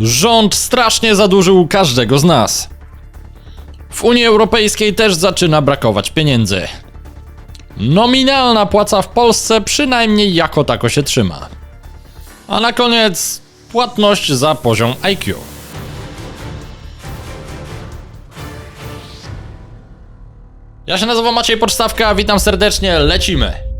Rząd strasznie zadłużył każdego z nas. W Unii Europejskiej też zaczyna brakować pieniędzy. Nominalna płaca w Polsce przynajmniej jako tako się trzyma. A na koniec płatność za poziom IQ. Ja się nazywam Maciej Podstawka, witam serdecznie, lecimy.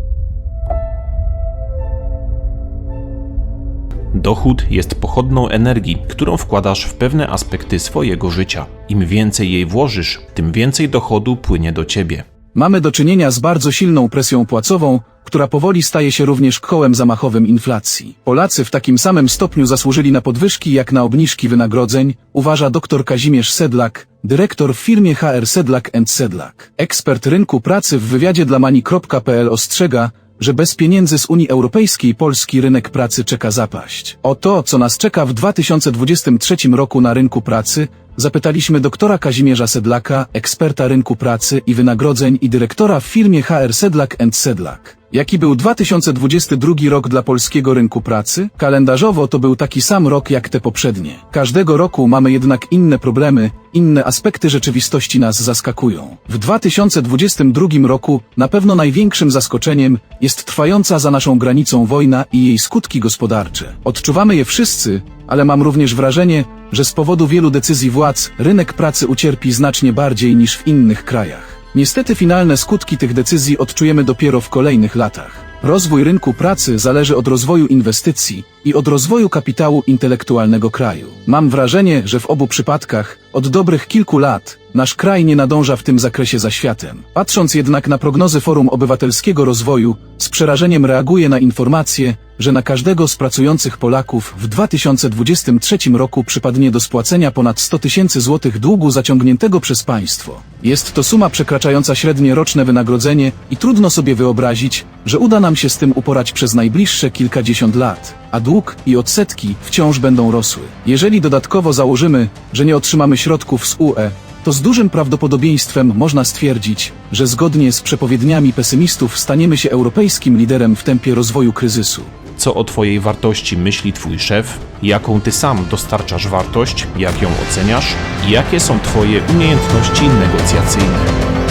Dochód jest pochodną energii, którą wkładasz w pewne aspekty swojego życia. Im więcej jej włożysz, tym więcej dochodu płynie do ciebie. Mamy do czynienia z bardzo silną presją płacową, która powoli staje się również kołem zamachowym inflacji. Polacy w takim samym stopniu zasłużyli na podwyżki jak na obniżki wynagrodzeń, uważa dr Kazimierz Sedlak, dyrektor w firmie HR Sedlak Sedlak. Ekspert rynku pracy w wywiadzie dla mani.pl ostrzega, że bez pieniędzy z Unii Europejskiej polski rynek pracy czeka zapaść. O to, co nas czeka w 2023 roku na rynku pracy, zapytaliśmy doktora Kazimierza Sedlaka, eksperta rynku pracy i wynagrodzeń i dyrektora w firmie HR Sedlak Sedlak. Jaki był 2022 rok dla polskiego rynku pracy? Kalendarzowo to był taki sam rok jak te poprzednie. Każdego roku mamy jednak inne problemy, inne aspekty rzeczywistości nas zaskakują. W 2022 roku na pewno największym zaskoczeniem jest trwająca za naszą granicą wojna i jej skutki gospodarcze. Odczuwamy je wszyscy, ale mam również wrażenie, że z powodu wielu decyzji władz rynek pracy ucierpi znacznie bardziej niż w innych krajach. Niestety finalne skutki tych decyzji odczujemy dopiero w kolejnych latach. Rozwój rynku pracy zależy od rozwoju inwestycji i od rozwoju kapitału intelektualnego kraju. Mam wrażenie, że w obu przypadkach od dobrych kilku lat nasz kraj nie nadąża w tym zakresie za światem. Patrząc jednak na prognozy Forum Obywatelskiego Rozwoju, z przerażeniem reaguję na informację, że na każdego z pracujących Polaków w 2023 roku przypadnie do spłacenia ponad 100 tysięcy złotych długu zaciągniętego przez państwo. Jest to suma przekraczająca średnie roczne wynagrodzenie i trudno sobie wyobrazić, że uda nam się z tym uporać przez najbliższe kilkadziesiąt lat, a dług i odsetki wciąż będą rosły. Jeżeli dodatkowo założymy, że nie otrzymamy środków z UE, to z dużym prawdopodobieństwem można stwierdzić, że zgodnie z przepowiedniami pesymistów staniemy się europejskim liderem w tempie rozwoju kryzysu. Co o Twojej wartości myśli Twój szef? Jaką Ty sam dostarczasz wartość? Jak ją oceniasz? Jakie są Twoje umiejętności negocjacyjne?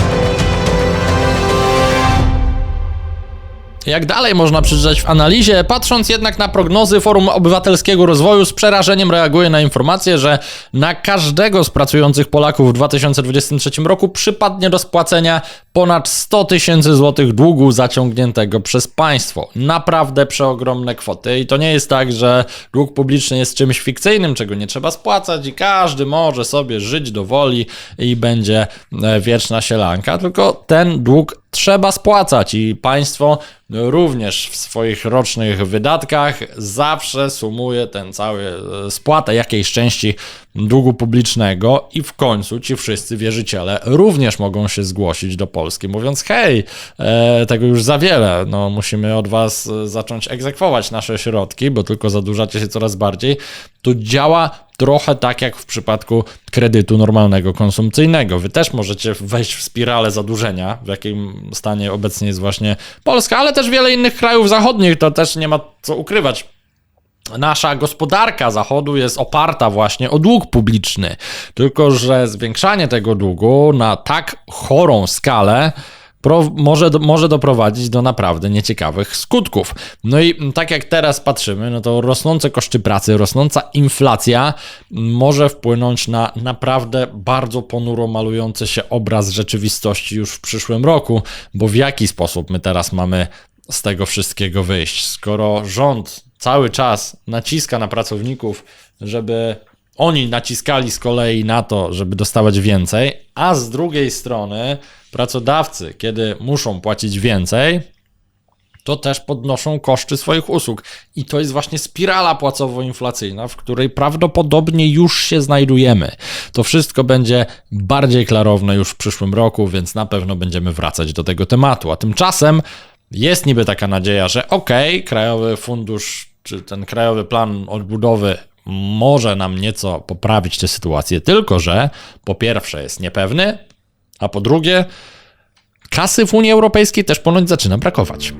Jak dalej można przeczytać w analizie, patrząc jednak na prognozy Forum Obywatelskiego Rozwoju, z przerażeniem reaguje na informację, że na każdego z pracujących Polaków w 2023 roku przypadnie do spłacenia ponad 100 tysięcy złotych długu zaciągniętego przez państwo. Naprawdę przeogromne kwoty i to nie jest tak, że dług publiczny jest czymś fikcyjnym, czego nie trzeba spłacać i każdy może sobie żyć do woli i będzie e, wieczna sielanka, tylko ten dług trzeba spłacać i państwo również w swoich rocznych wydatkach zawsze sumuje ten cały e, spłatę jakiejś części długu publicznego i w końcu ci wszyscy wierzyciele również mogą się zgłosić do Polski, mówiąc hej, e, tego już za wiele, no musimy od was e, zacząć egzekwować nasze środki, bo tylko zadłużacie się coraz bardziej. To działa trochę tak jak w przypadku kredytu normalnego konsumpcyjnego. Wy też możecie wejść w spiralę zadłużenia, w jakim stanie obecnie jest właśnie Polska, ale też wiele innych krajów zachodnich, to też nie ma co ukrywać. Nasza gospodarka Zachodu jest oparta właśnie o dług publiczny, tylko że zwiększanie tego długu na tak chorą skalę pro, może, do, może doprowadzić do naprawdę nieciekawych skutków. No i tak jak teraz patrzymy, no to rosnące koszty pracy, rosnąca inflacja może wpłynąć na naprawdę bardzo ponuro malujący się obraz rzeczywistości już w przyszłym roku, bo w jaki sposób my teraz mamy z tego wszystkiego wyjść, skoro rząd cały czas naciska na pracowników, żeby oni naciskali z kolei na to, żeby dostawać więcej, a z drugiej strony pracodawcy, kiedy muszą płacić więcej, to też podnoszą koszty swoich usług. I to jest właśnie spirala płacowo-inflacyjna, w której prawdopodobnie już się znajdujemy. To wszystko będzie bardziej klarowne już w przyszłym roku, więc na pewno będziemy wracać do tego tematu. A tymczasem jest niby taka nadzieja, że okej, okay, Krajowy Fundusz czy ten Krajowy Plan Odbudowy może nam nieco poprawić tę sytuację, tylko że po pierwsze jest niepewny, a po drugie kasy w Unii Europejskiej też ponoć zaczyna brakować.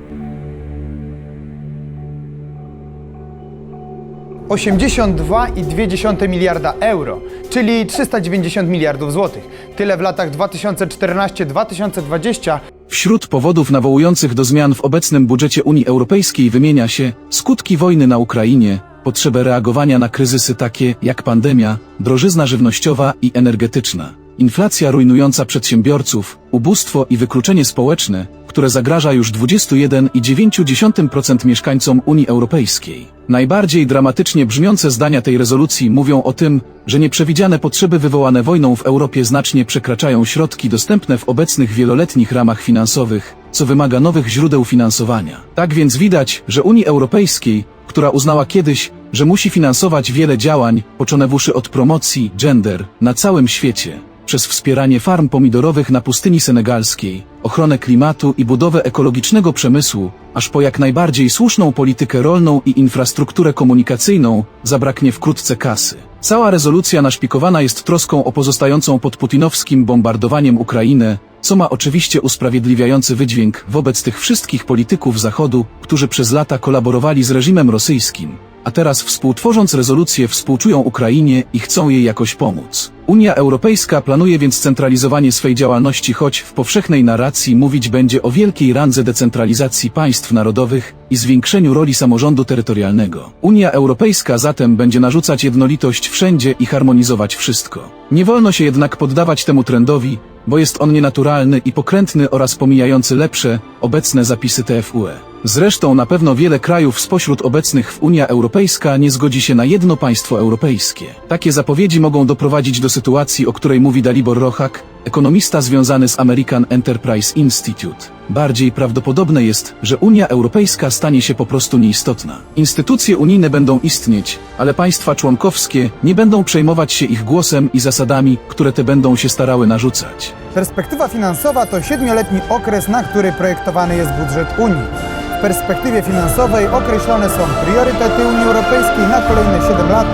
82,2 miliarda euro, czyli 390 miliardów złotych. Tyle w latach 2014-2020 Wśród powodów nawołujących do zmian w obecnym budżecie Unii Europejskiej wymienia się skutki wojny na Ukrainie, potrzebę reagowania na kryzysy takie jak pandemia, drożyzna żywnościowa i energetyczna, inflacja rujnująca przedsiębiorców, ubóstwo i wykluczenie społeczne, które zagraża już 21,9% mieszkańcom Unii Europejskiej. Najbardziej dramatycznie brzmiące zdania tej rezolucji mówią o tym, że nieprzewidziane potrzeby wywołane wojną w Europie znacznie przekraczają środki dostępne w obecnych wieloletnich ramach finansowych, co wymaga nowych źródeł finansowania. Tak więc widać, że Unii Europejskiej, która uznała kiedyś, że musi finansować wiele działań, poczonewuszy od promocji gender na całym świecie, przez wspieranie farm pomidorowych na pustyni senegalskiej, ochronę klimatu i budowę ekologicznego przemysłu, aż po jak najbardziej słuszną politykę rolną i infrastrukturę komunikacyjną, zabraknie wkrótce kasy. Cała rezolucja naszpikowana jest troską o pozostającą pod putinowskim bombardowaniem Ukrainę, co ma oczywiście usprawiedliwiający wydźwięk wobec tych wszystkich polityków Zachodu, którzy przez lata kolaborowali z reżimem rosyjskim, a teraz współtworząc rezolucję współczują Ukrainie i chcą jej jakoś pomóc. Unia Europejska planuje więc centralizowanie swej działalności, choć w powszechnej narracji mówić będzie o wielkiej randze decentralizacji państw narodowych i zwiększeniu roli samorządu terytorialnego. Unia Europejska zatem będzie narzucać jednolitość wszędzie i harmonizować wszystko. Nie wolno się jednak poddawać temu trendowi, bo jest on nienaturalny i pokrętny oraz pomijający lepsze, obecne zapisy TFUE. Zresztą na pewno wiele krajów spośród obecnych w Unia Europejska nie zgodzi się na jedno państwo europejskie. Takie zapowiedzi mogą doprowadzić do sytuacji, o której mówi Dalibor Rochak, ekonomista związany z American Enterprise Institute. Bardziej prawdopodobne jest, że Unia Europejska stanie się po prostu nieistotna. Instytucje unijne będą istnieć, ale państwa członkowskie nie będą przejmować się ich głosem i zasadami, które te będą się starały narzucać. Perspektywa finansowa to siedmioletni okres, na który projektowany jest budżet Unii. Perspektywie finansowej określone są priorytety Unii Europejskiej na kolejne 7 lat.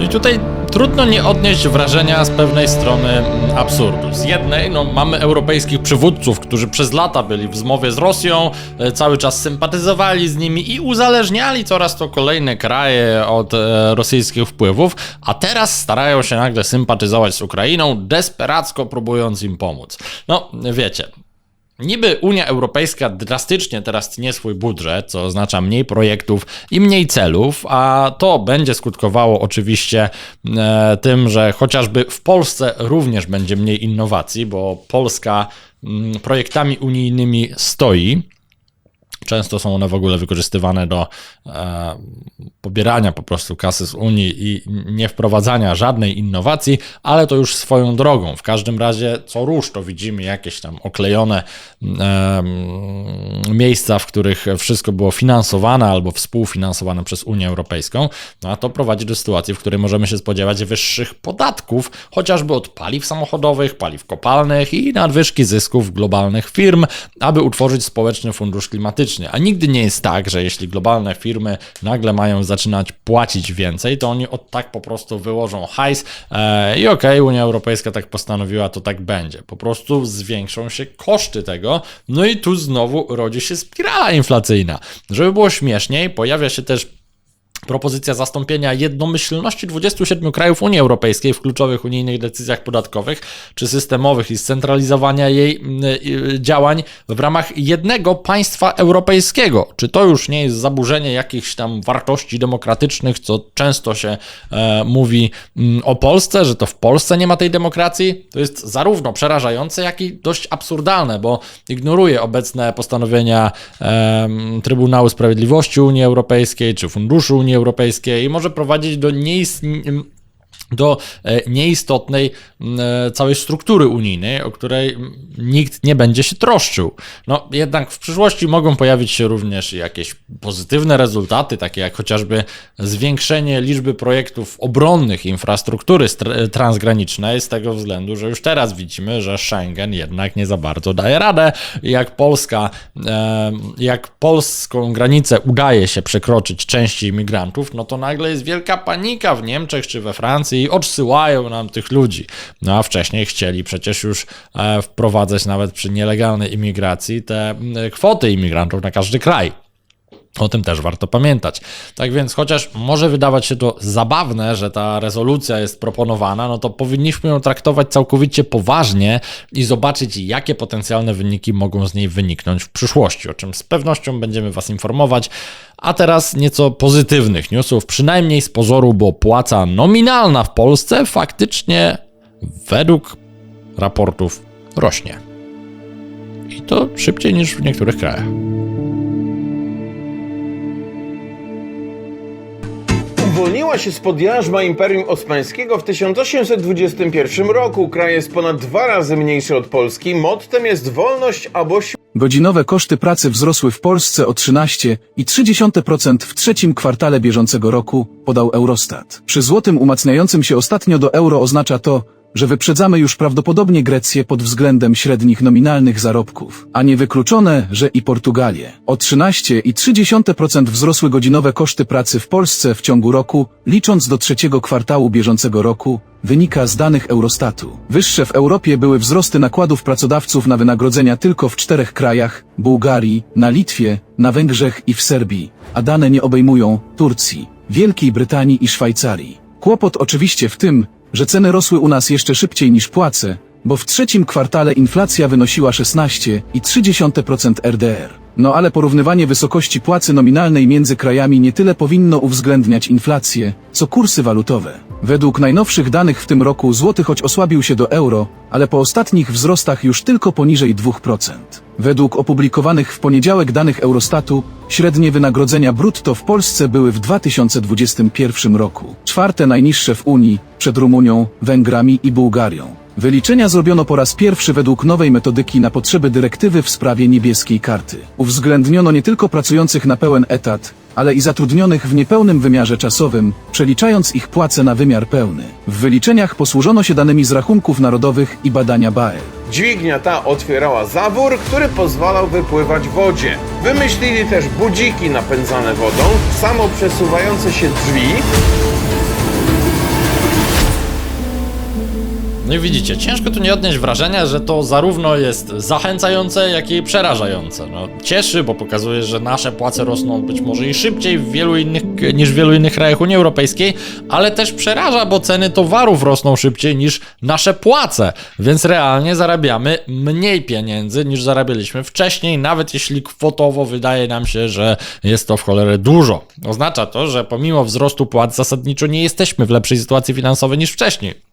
I tutaj trudno nie odnieść wrażenia z pewnej strony mm, absurdu. Z jednej, no, mamy europejskich przywódców, którzy przez lata byli w zmowie z Rosją, e, cały czas sympatyzowali z nimi i uzależniali coraz to kolejne kraje od e, rosyjskich wpływów, a teraz starają się nagle sympatyzować z Ukrainą, desperacko próbując im pomóc. No, wiecie, Niby Unia Europejska drastycznie teraz tnie swój budżet, co oznacza mniej projektów i mniej celów, a to będzie skutkowało oczywiście e, tym, że chociażby w Polsce również będzie mniej innowacji, bo Polska mm, projektami unijnymi stoi. Często są one w ogóle wykorzystywane do e, pobierania po prostu kasy z Unii i nie wprowadzania żadnej innowacji, ale to już swoją drogą. W każdym razie co rusz to widzimy jakieś tam oklejone e, miejsca, w których wszystko było finansowane albo współfinansowane przez Unię Europejską, no a to prowadzi do sytuacji, w której możemy się spodziewać wyższych podatków, chociażby od paliw samochodowych, paliw kopalnych i nadwyżki zysków globalnych firm, aby utworzyć społeczny fundusz klimatyczny. A nigdy nie jest tak, że jeśli globalne firmy nagle mają zaczynać płacić więcej, to oni od tak po prostu wyłożą hajs e, i okej, okay, Unia Europejska tak postanowiła, to tak będzie. Po prostu zwiększą się koszty tego, no i tu znowu rodzi się spirala inflacyjna. Żeby było śmieszniej, pojawia się też propozycja zastąpienia jednomyślności 27 krajów Unii Europejskiej w kluczowych unijnych decyzjach podatkowych czy systemowych i scentralizowania jej działań w ramach jednego państwa europejskiego. Czy to już nie jest zaburzenie jakichś tam wartości demokratycznych, co często się e, mówi m, o Polsce, że to w Polsce nie ma tej demokracji? To jest zarówno przerażające, jak i dość absurdalne, bo ignoruje obecne postanowienia e, Trybunału Sprawiedliwości Unii Europejskiej czy Funduszu Unii Europejskiej i może prowadzić do nieistnienia do e, nieistotnej e, całej struktury unijnej, o której nikt nie będzie się troszczył. No jednak w przyszłości mogą pojawić się również jakieś pozytywne rezultaty, takie jak chociażby zwiększenie liczby projektów obronnych infrastruktury transgranicznej z tego względu, że już teraz widzimy, że Schengen jednak nie za bardzo daje radę. Jak Polska, e, jak polską granicę udaje się przekroczyć części imigrantów, no to nagle jest wielka panika w Niemczech czy we Francji i odsyłają nam tych ludzi. No a wcześniej chcieli przecież już e, wprowadzać nawet przy nielegalnej imigracji te kwoty imigrantów na każdy kraj. O tym też warto pamiętać. Tak więc, chociaż może wydawać się to zabawne, że ta rezolucja jest proponowana, no to powinniśmy ją traktować całkowicie poważnie i zobaczyć, jakie potencjalne wyniki mogą z niej wyniknąć w przyszłości, o czym z pewnością będziemy Was informować. A teraz nieco pozytywnych newsów, przynajmniej z pozoru, bo płaca nominalna w Polsce faktycznie według raportów rośnie. I to szybciej niż w niektórych krajach. Uwolniła się spod jarzma Imperium Osmańskiego w 1821 roku. Kraj jest ponad dwa razy mniejszy od Polski. Mottem jest wolność albo. Godzinowe koszty pracy wzrosły w Polsce o 13,3% w trzecim kwartale bieżącego roku, podał Eurostat. Przy złotym umacniającym się ostatnio do euro oznacza to, że wyprzedzamy już prawdopodobnie Grecję pod względem średnich nominalnych zarobków, a nie wykluczone, że i Portugalię. O 13,3% wzrosły godzinowe koszty pracy w Polsce w ciągu roku, licząc do trzeciego kwartału bieżącego roku, wynika z danych Eurostatu. Wyższe w Europie były wzrosty nakładów pracodawców na wynagrodzenia tylko w czterech krajach Bułgarii, na Litwie, na Węgrzech i w Serbii, a dane nie obejmują Turcji, Wielkiej Brytanii i Szwajcarii. Kłopot oczywiście w tym, że ceny rosły u nas jeszcze szybciej niż płace, bo w trzecim kwartale inflacja wynosiła 16,3% RDR. No ale porównywanie wysokości płacy nominalnej między krajami nie tyle powinno uwzględniać inflację, co kursy walutowe. Według najnowszych danych w tym roku złoty choć osłabił się do euro, ale po ostatnich wzrostach już tylko poniżej 2%. Według opublikowanych w poniedziałek danych Eurostatu, średnie wynagrodzenia brutto w Polsce były w 2021 roku. Czwarte najniższe w Unii, przed Rumunią, Węgrami i Bułgarią. Wyliczenia zrobiono po raz pierwszy według nowej metodyki na potrzeby dyrektywy w sprawie niebieskiej karty. Uwzględniono nie tylko pracujących na pełen etat, ale i zatrudnionych w niepełnym wymiarze czasowym, przeliczając ich płace na wymiar pełny. W wyliczeniach posłużono się danymi z rachunków narodowych i badania BAEL. Dźwignia ta otwierała zawór, który pozwalał wypływać wodzie. Wymyślili też budziki napędzane wodą, samo przesuwające się drzwi, No i widzicie, ciężko tu nie odnieść wrażenia, że to zarówno jest zachęcające, jak i przerażające. No, cieszy, bo pokazuje, że nasze płace rosną być może i szybciej w wielu innych, niż w wielu innych krajach Unii Europejskiej, ale też przeraża, bo ceny towarów rosną szybciej niż nasze płace, więc realnie zarabiamy mniej pieniędzy niż zarabialiśmy wcześniej, nawet jeśli kwotowo wydaje nam się, że jest to w cholerę dużo. Oznacza to, że pomimo wzrostu płac zasadniczo nie jesteśmy w lepszej sytuacji finansowej niż wcześniej.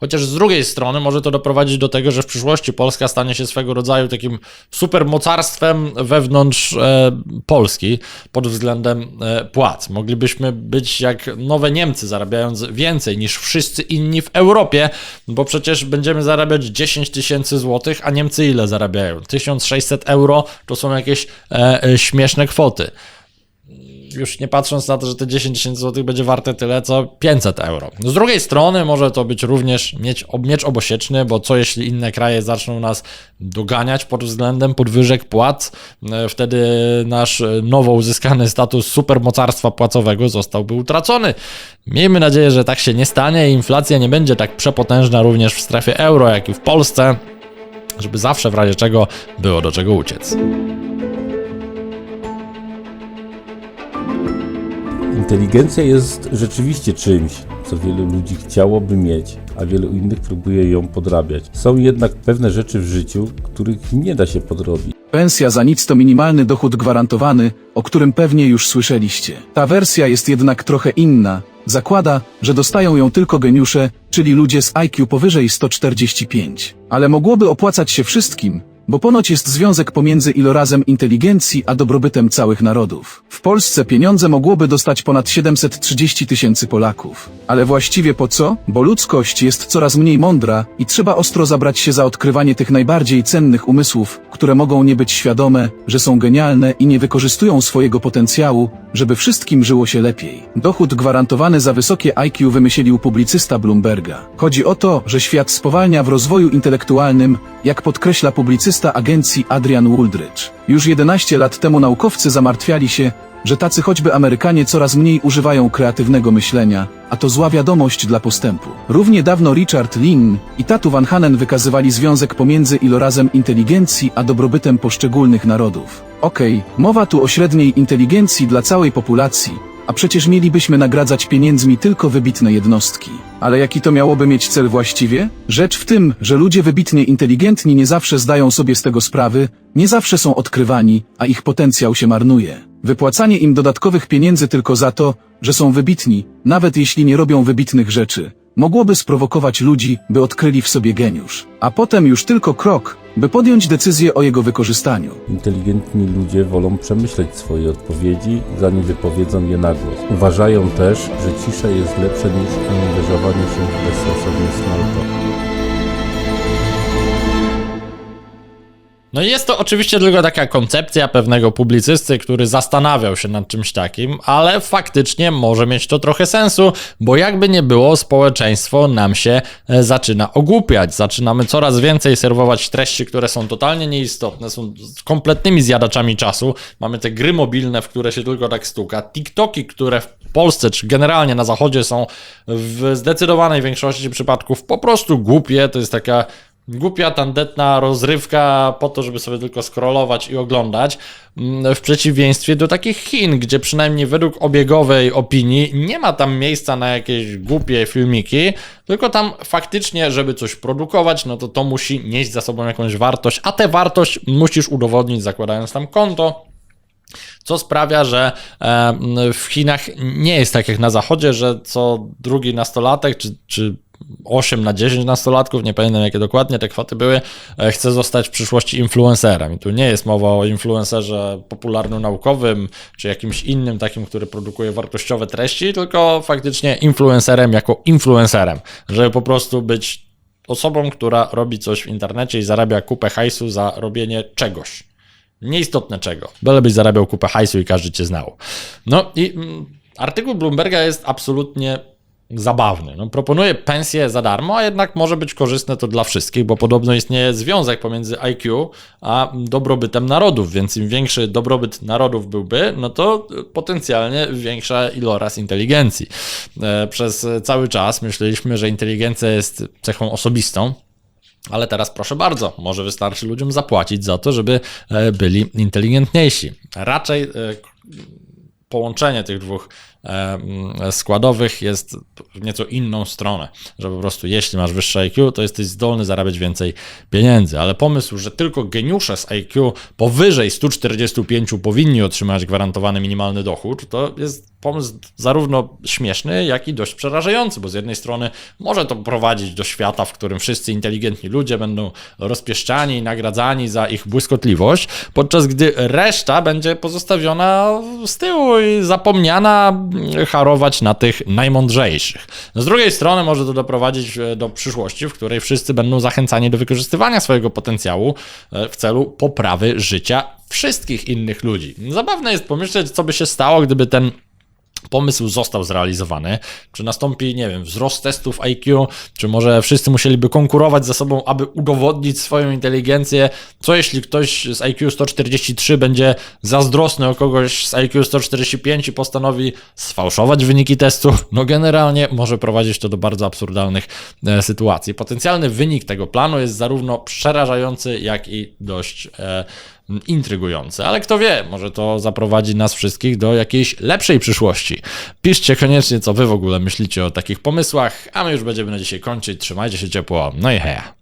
Chociaż z drugiej strony może to doprowadzić do tego, że w przyszłości Polska stanie się swego rodzaju takim supermocarstwem wewnątrz e, Polski pod względem e, płac. Moglibyśmy być jak nowe Niemcy, zarabiając więcej niż wszyscy inni w Europie, bo przecież będziemy zarabiać 10 tysięcy złotych, a Niemcy ile zarabiają? 1600 euro to są jakieś e, e, śmieszne kwoty już nie patrząc na to, że te 10 tysięcy złotych będzie warte tyle, co 500 euro. Z drugiej strony może to być również mieć, miecz obosieczny, bo co jeśli inne kraje zaczną nas doganiać pod względem podwyżek płac, e, wtedy nasz nowo uzyskany status supermocarstwa płacowego zostałby utracony. Miejmy nadzieję, że tak się nie stanie i inflacja nie będzie tak przepotężna również w strefie euro, jak i w Polsce, żeby zawsze w razie czego było do czego uciec. Inteligencja jest rzeczywiście czymś, co wielu ludzi chciałoby mieć, a wielu innych próbuje ją podrabiać. Są jednak pewne rzeczy w życiu, których nie da się podrobić. Pensja za nic to minimalny dochód gwarantowany, o którym pewnie już słyszeliście. Ta wersja jest jednak trochę inna. Zakłada, że dostają ją tylko geniusze, czyli ludzie z IQ powyżej 145. Ale mogłoby opłacać się wszystkim, bo ponoć jest związek pomiędzy ilorazem inteligencji a dobrobytem całych narodów. W Polsce pieniądze mogłoby dostać ponad 730 tysięcy Polaków. Ale właściwie po co? Bo ludzkość jest coraz mniej mądra i trzeba ostro zabrać się za odkrywanie tych najbardziej cennych umysłów, które mogą nie być świadome, że są genialne i nie wykorzystują swojego potencjału, żeby wszystkim żyło się lepiej. Dochód gwarantowany za wysokie IQ wymyślił publicysta Bloomberga. Chodzi o to, że świat spowalnia w rozwoju intelektualnym, jak podkreśla publicysta agencji Adrian Wooldridge. Już 11 lat temu naukowcy zamartwiali się, że tacy choćby Amerykanie coraz mniej używają kreatywnego myślenia, a to zła wiadomość dla postępu. Równie dawno Richard Lin i Tatu Van Hanen wykazywali związek pomiędzy ilorazem inteligencji a dobrobytem poszczególnych narodów. Okej, mowa tu o średniej inteligencji dla całej populacji, a przecież mielibyśmy nagradzać pieniędzmi tylko wybitne jednostki. Ale jaki to miałoby mieć cel właściwie? Rzecz w tym, że ludzie wybitnie inteligentni nie zawsze zdają sobie z tego sprawy, nie zawsze są odkrywani, a ich potencjał się marnuje. Wypłacanie im dodatkowych pieniędzy tylko za to, że są wybitni, nawet jeśli nie robią wybitnych rzeczy, mogłoby sprowokować ludzi, by odkryli w sobie geniusz. A potem już tylko krok, by podjąć decyzję o jego wykorzystaniu. Inteligentni ludzie wolą przemyśleć swoje odpowiedzi, zanim wypowiedzą je na głos. Uważają też, że cisza jest lepsza niż angażowanie się w bezsensowny small No i jest to oczywiście tylko taka koncepcja pewnego publicysty, który zastanawiał się nad czymś takim, ale faktycznie może mieć to trochę sensu, bo jakby nie było, społeczeństwo nam się e, zaczyna ogłupiać. Zaczynamy coraz więcej serwować treści, które są totalnie nieistotne, są kompletnymi zjadaczami czasu. Mamy te gry mobilne, w które się tylko tak stuka, TikToki, które w Polsce czy generalnie na Zachodzie są w zdecydowanej większości przypadków po prostu głupie. To jest taka głupia, tandetna rozrywka po to, żeby sobie tylko scrollować i oglądać, mm, w przeciwieństwie do takich Chin, gdzie przynajmniej według obiegowej opinii nie ma tam miejsca na jakieś głupie filmiki, tylko tam faktycznie, żeby coś produkować, no to to musi nieść za sobą jakąś wartość, a tę wartość musisz udowodnić zakładając tam konto, co sprawia, że e, w Chinach nie jest tak jak na Zachodzie, że co drugi nastolatek, czy, czy 8 na 10 nastolatków, nie pamiętam jakie dokładnie te kwoty były, e, chce zostać w przyszłości influencerem. I tu nie jest mowa o influencerze popularno-naukowym, czy jakimś innym takim, który produkuje wartościowe treści, tylko faktycznie influencerem jako influencerem, żeby po prostu być osobą, która robi coś w internecie i zarabia kupę hajsu za robienie czegoś. Nieistotne czego. Byle zarabiał kupę hajsu i każdy cię znał. No i mm, artykuł Bloomberga jest absolutnie zabawny. No, proponuje pensję za darmo, a jednak może być korzystne to dla wszystkich, bo podobno istnieje związek pomiędzy IQ a dobrobytem narodów, więc im większy dobrobyt narodów byłby, no to potencjalnie większa iloraz inteligencji. E, Przez cały czas myśleliśmy, że inteligencja jest cechą osobistą, ale teraz proszę bardzo, może wystarczy ludziom zapłacić za to, żeby e, byli inteligentniejsi. Raczej e, połączenie tych dwóch składowych jest w nieco inną stronę, że po prostu jeśli masz wyższe IQ, to jesteś zdolny zarabiać więcej pieniędzy, ale pomysł, że tylko geniusze z IQ powyżej 145 powinni otrzymać gwarantowany minimalny dochód, to jest pomysł zarówno śmieszny, jak i dość przerażający, bo z jednej strony może to prowadzić do świata, w którym wszyscy inteligentni ludzie będą rozpieszczani i nagradzani za ich błyskotliwość, podczas gdy reszta będzie pozostawiona z tyłu i zapomniana harować na tych najmądrzejszych. Z drugiej strony może to doprowadzić e, do przyszłości, w której wszyscy będą zachęcani do wykorzystywania swojego potencjału e, w celu poprawy życia wszystkich innych ludzi. Zabawne jest pomyśleć, co by się stało, gdyby ten pomysł został zrealizowany, czy nastąpi, nie wiem, wzrost testów IQ, czy może wszyscy musieliby konkurować ze sobą, aby udowodnić swoją inteligencję. Co jeśli ktoś z IQ 143 będzie zazdrosny o kogoś z IQ 145 i postanowi sfałszować wyniki testu? No generalnie może prowadzić to do bardzo absurdalnych e, sytuacji. Potencjalny wynik tego planu jest zarówno przerażający, jak i dość e, intrygujące, ale kto wie, może to zaprowadzi nas wszystkich do jakiejś lepszej przyszłości. Piszcie koniecznie, co wy w ogóle myślicie o takich pomysłach, a my już będziemy na dzisiaj kończyć. Trzymajcie się ciepło, no i heja.